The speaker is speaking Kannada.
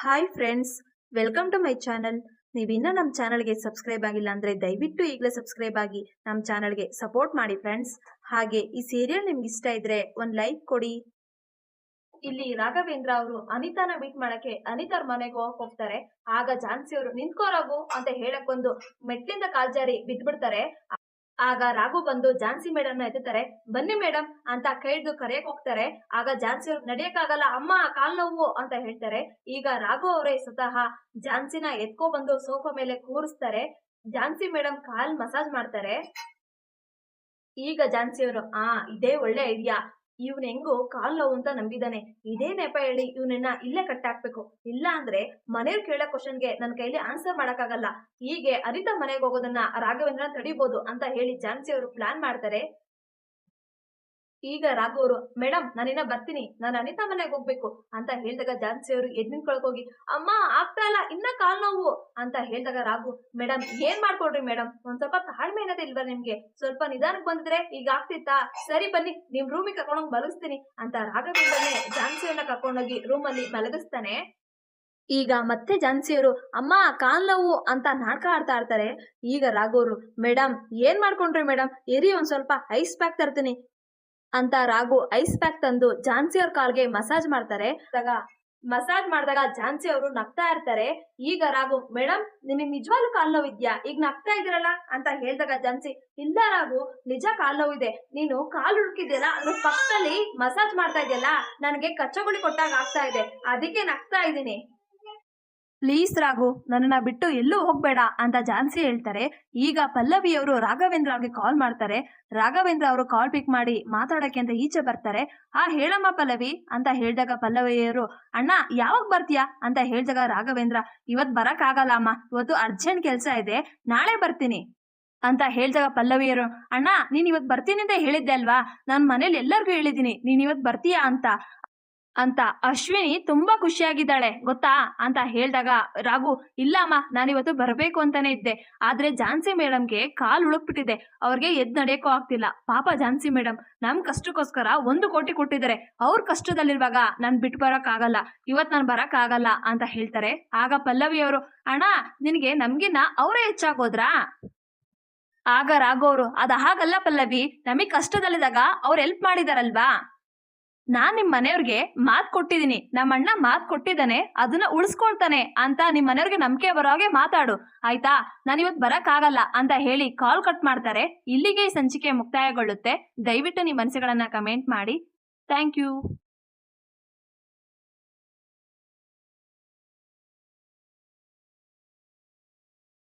Hi friends welcome to my channel ನೀವಿನ್ನೂ ನಮ್ಮ ಚಾನಲ್ಗೆ ಸಬ್ಸ್ಕ್ರೈಬ್ ಆಗಿಲ್ಲ ಅಂದರೆ ದಯವಿಟ್ಟು ಈಗಲೇ ಸಬ್ಸ್ಕ್ರೈಬ್ ಆಗಿ ನಮ್ಮ ಚಾನಲ್ಗೆ ಸಪೋರ್ಟ್ ಮಾಡಿ ಫ್ರೆಂಡ್ಸ್ ಹಾಗೆ ಈ ಸೀರಿಯಲ್ ನಿಮ್ಗೆ ಇಷ್ಟ ಇದ್ರೆ ಒಂದು ಲೈಕ್ ಕೊಡಿ. ಇಲ್ಲಿ ರಾಘವೇಂದ್ರ ಅವರು ಅನಿತಾನ ಮೀಟ್ ಮಾಡಕ್ಕೆ ಅನಿತಾರ ಮನೆಗೆ ಹೋಗಕ್ ಹೋಗ್ತಾರೆ. ಆಗ ಝಾನ್ಸಿ ಅವರು ನಿಂತ್ಕೋರಾಗು ಅಂತ ಹೇಳಕ್ ಒಂದು ಮೆಟ್ಲಿಂದ ಕಾಲ್ಜಾರಿ ಬಿದ್ದ್ಬಿಡ್ತಾರೆ ಆಗ ರಾಘು ಬಂದು ಝಾನ್ಸಿ ಮೇಡಮ್ ಎತ್ತುತ್ತಾರೆ ಬನ್ನಿ ಮೇಡಮ್ ಅಂತ ಕೈದು ಕರೆಯಕ್ ಹೋಗ್ತಾರೆ. ಆಗ ಝಾನ್ಸಿ ನಡಿಯಕ್ಕಾಗಲ್ಲ ಅಮ್ಮ ಕಾಲ್ ನೋವು ಅಂತ ಹೇಳ್ತಾರೆ. ಈಗ ರಾಘು ಅವರೇ ಸ್ವತಃ ಝಾನ್ಸಿನ ಎತ್ಕೊ ಬಂದು ಸೋಫಾ ಮೇಲೆ ಕೂರಿಸ್ತಾರೆ. ಝಾನ್ಸಿ ಮೇಡಮ್ ಕಾಲ್ ಮಸಾಜ್ ಮಾಡ್ತಾರೆ. ಈಗ ಝಾನ್ಸಿ ಅವರು, ಆ, ಇದೇ ಒಳ್ಳೆ ಐಡಿಯಾ. ಇವ್ನ ಹೆಂಗೋ ಕಾಲ್ ನೋವು ಅಂತ ನಂಬಿದಾನೆ. ಇದೇ ನೆಪ ಹೇಳಿ ಇವನನ್ನ ಇಲ್ಲೇ ಕಟ್ಟಾಕ್ಬೇಕು. ಇಲ್ಲ ಅಂದ್ರೆ ಮನೆಯವ್ರು ಕೇಳೋ ಕ್ವಶನ್ಗೆ ನನ್ನ ಕೈಲಿ ಆನ್ಸರ್ ಮಾಡಕ್ಕಾಗಲ್ಲ. ಹೀಗೆ ಅನಿತಾ ಮನೆಗೆ ಹೋಗೋದನ್ನ ರಾಘವೇಂದ್ರ ತಡಿಬೋದು ಅಂತ ಹೇಳಿ ಝಾನ್ಸಿ ಅವರು ಪ್ಲಾನ್ ಮಾಡ್ತಾರೆ. ಈಗ ರಾಘು ಅವರು ಮೇಡಮ್ ನಾನಿನ್ನ ಬರ್ತೀನಿ. ನಾನು ಅನಿತಾ ಮನೆಗೆ ಹೋಗ್ಬೇಕು ಅಂತ ಹೇಳಿದಾಗ ಜಾನ್ಸಿ ಅವರು ಎದ್ ಹೋಗಿ, ಅಮ್ಮ, ಆಗ್ತಾ ಇಲ್ಲ. ಇನ್ನ ಕಾಲ್ ನೋವು ಅಂತ ಹೇಳಿದಾಗ ರಾಘು ಮೇಡಮ್ ಏನ್ ಮಾಡ್ಕೊಡ್ರಿ ಮೇಡಮ್ ಒಂದ್ ಸ್ವಲ್ಪ ತಾಳ್ಮೆ ಅನ್ನೋದೇ ಇಲ್ವಾ ನಿಮ್ಗೆ? ಸ್ವಲ್ಪ ನಿಧಾನಕ್ಕೆ ಬಂದಿದ್ರೆ ಈಗ ಆಗ್ತಿತ್ತಾ? ಸರಿ ಬನ್ನಿ, ನಿಮ್ ರೂಮಿಗೆ ಕರ್ಕೊಂಡೋಗಿ ಮಲಗಿಸ್ತೀನಿ ಅಂತ ರಾಘವಿಂದನೇ ಜಾನ್ಸಿಯನ್ನ ಕರ್ಕೊಂಡೋಗಿ ರೂಮಲ್ಲಿ ಮಲಗಿಸ್ತಾನೆ. ಈಗ ಮತ್ತೆ ಜಾನ್ಸಿಯವರು ಅಮ್ಮ, ಕಾಲ್ ನೋವು ಅಂತ ನಾಟಕ ಆಡ್ತಾ ಇರ್ತಾರೆ. ಈಗ ರಾಘವರು ಮೇಡಮ್ ಏನ್ ಮಾಡ್ಕೊಂಡ್ರಿ ಮೇಡಮ್ ಇರಿ ಒಂದ್ ಸ್ವಲ್ಪ ಐಸ್ ಪ್ಯಾಕ್ ತರ್ತೀನಿ ಅಂತ ರಾಘು ಐಸ್ ಪ್ಯಾಕ್ ತಂದು ಝಾನ್ಸಿ ಅವ್ರ ಕಾಲ್ಗೆ ಮಸಾಜ್ ಮಾಡ್ತಾರೆ. ಮಸಾಜ್ ಮಾಡಿದಾಗ ಝಾನ್ಸಿ ಅವರು ನಗ್ತಾ ಇರ್ತಾರೆ. ಈಗ ರಾಘು ಮೇಡಮ್ ನಿಮಗೆ ನಿಜವಾಗ್ಲೂ ಕಾಲ್ ನೋವಿದ್ಯಾ? ಈಗ ನಗ್ತಾ ಇದ್ದೀರಲ್ಲ? ಅಂತ ಹೇಳಿದಾಗ ಝಾನ್ಸಿ, ಇಲ್ಲ ರಾಘು, ನಿಜ ಕಾಲ್ ನೋವಿದೆ. ನೀನು ಕಾಲು ಹುಡುಕಿದ್ಯಲ್ಲ ಅದ್ರ ಪಕ್ಕದಲ್ಲಿ ಮಸಾಜ್ ಮಾಡ್ತಾ ಇದೆಯಲ್ಲ? ನನಗೆ ಕಚ್ಚಗುಳಿ ಕೊಟ್ಟಾಗ ಆಗ್ತಾ ಇದೆ. ಅದಕ್ಕೆ ನಗ್ತಾ ಇದ್ದೀನಿ. ಪ್ಲೀಸ್ ರಾಘು ನನ್ನನ್ನ ಬಿಟ್ಟು ಎಲ್ಲೂ ಹೋಗ್ಬೇಡ ಅಂತ ಜಾನ್ಸಿ ಹೇಳ್ತಾರೆ. ಈಗ ಪಲ್ಲವಿ ಅವರು ರಾಘವೇಂದ್ರ ಅವ್ರಿಗೆ ಕಾಲ್ ಮಾಡ್ತಾರೆ. ರಾಘವೇಂದ್ರ ಅವರು ಕಾಲ್ ಪಿಕ್ ಮಾಡಿ ಮಾತಾಡಕ್ಕೆ ಅಂತ ಈಚೆ ಬರ್ತಾರೆ. ಆ, ಹೇಳಮ್ಮ ಪಲ್ಲವಿ ಅಂತ ಹೇಳಿದಾಗ ಪಲ್ಲವಿಯವರು, ಅಣ್ಣ, ಯಾವಾಗ ಬರ್ತೀಯಾ? ಅಂತ ಹೇಳಿದಾಗ ರಾಘವೇಂದ್ರ, ಇವತ್ ಬರಕ್ ಆಗಲ್ಲ ಅಮ್ಮ, ಇವತ್ತು ಅರ್ಜೆಂಟ್ ಕೆಲಸ ಇದೆ, ನಾಳೆ ಬರ್ತೀನಿ. ಅಂತ ಹೇಳಿದಾಗ ಪಲ್ಲವಿಯರು, ಅಣ್ಣ, ನೀನ್ ಇವತ್ ಬರ್ತೀನಿ ಅಂತ ಹೇಳಿದ್ದೆ ಅಲ್ವಾ? ನಾನು ಮನೇಲಿ ಎಲ್ಲರಿಗೂ ಹೇಳಿದ್ದೀನಿ, ನೀನ್ ಇವತ್ ಬರ್ತೀಯಾ ಅಂತ? ಅಂತ ಅಶ್ವಿನಿ ತುಂಬಾ ಖುಷಿಯಾಗಿದ್ದಾಳೆ. ಗೊತ್ತಾ? ಅಂತ ಹೇಳಿದಾಗ, ರಾಘು ಇಲ್ಲ ಅಮ್ಮ ನಾನಿವತ್ತು ಬರಬೇಕು ಅಂತಾನೆ ಇದ್ದೆ. ಆದ್ರೆ ಝಾನ್ಸಿ ಮೇಡಮ್ಗೆ ಕಾಲ್ ಉಳುಕ್ಬಿಟ್ಟಿದೆ. ಅವ್ರಿಗೆ ಎದ್ ನಡೆಯೋಕ್ಕೂ ಆಗ್ತಿಲ್ಲ. ಪಾಪ ಝಾನ್ಸಿ ಮೇಡಮ್, ನಮ್ ಕಷ್ಟಕ್ಕೋಸ್ಕರ ಒಂದು ಕೋಟಿ ಕೊಟ್ಟಿದ್ದಾರೆ. ಅವ್ರ ಕಷ್ಟದಲ್ಲಿರುವಾಗ ನಾನು ಬಿಟ್ಟು ಬರಕ್ ಆಗಲ್ಲ ಇವತ್ ನಾನು ಬರಕ್ ಆಗಲ್ಲ ಅಂತ ಹೇಳ್ತಾರೆ. ಆಗ ಪಲ್ಲವಿ ಅವರು, ಅಣ್ಣ, ನಿನಗೆ ನಮ್ಗಿನ್ನ ಅವರೇ ಹೆಚ್ಚಾಗೋದ್ರಾ? ಆಗ ರಾಘು ಅವರು, ಅದ ಹಾಗಲ್ಲ ಪಲ್ಲವಿ. ನಮಗ್ ಕಷ್ಟದಲ್ಲಿದ್ದಾಗ ಅವ್ರು ಹೆಲ್ಪ್ ಮಾಡಿದಾರಲ್ವಾ? ನಾನ್ ನಿಮ್ ಮನೆಯವ್ರಿಗೆ ಮಾತ್ ಕೊಟ್ಟಿದ್ದೀನಿ ನಮ್ಮ ಅಣ್ಣ ಮಾತ್ ಕೊಟ್ಟಿದ್ದಾನೆ, ಅದನ್ನ ಉಳಿಸ್ಕೊಳ್ತಾನೆ ಅಂತ ನಿಮ್ ಮನೆಯವ್ರಿಗೆ ನಂಬಿಕೆ ಬರೋ ಹಾಗೆ ಮಾತಾಡು. ಆಯ್ತಾ? ನಾನು ಇವತ್ತು ಬರಕ್ ಆಗಲ್ಲ ಅಂತ ಹೇಳಿ ಕಾಲ್ ಕಟ್ ಮಾಡ್ತಾರೆ. ಇಲ್ಲಿಗೆ ಈ ಸಂಚಿಕೆ ಮುಕ್ತಾಯಗೊಳ್ಳುತ್ತೆ. ದಯವಿಟ್ಟು ನಿಮ್ಮ ಮನಸ್ಸುಗಳನ್ನ ಕಮೆಂಟ್ ಮಾಡಿ. Thank you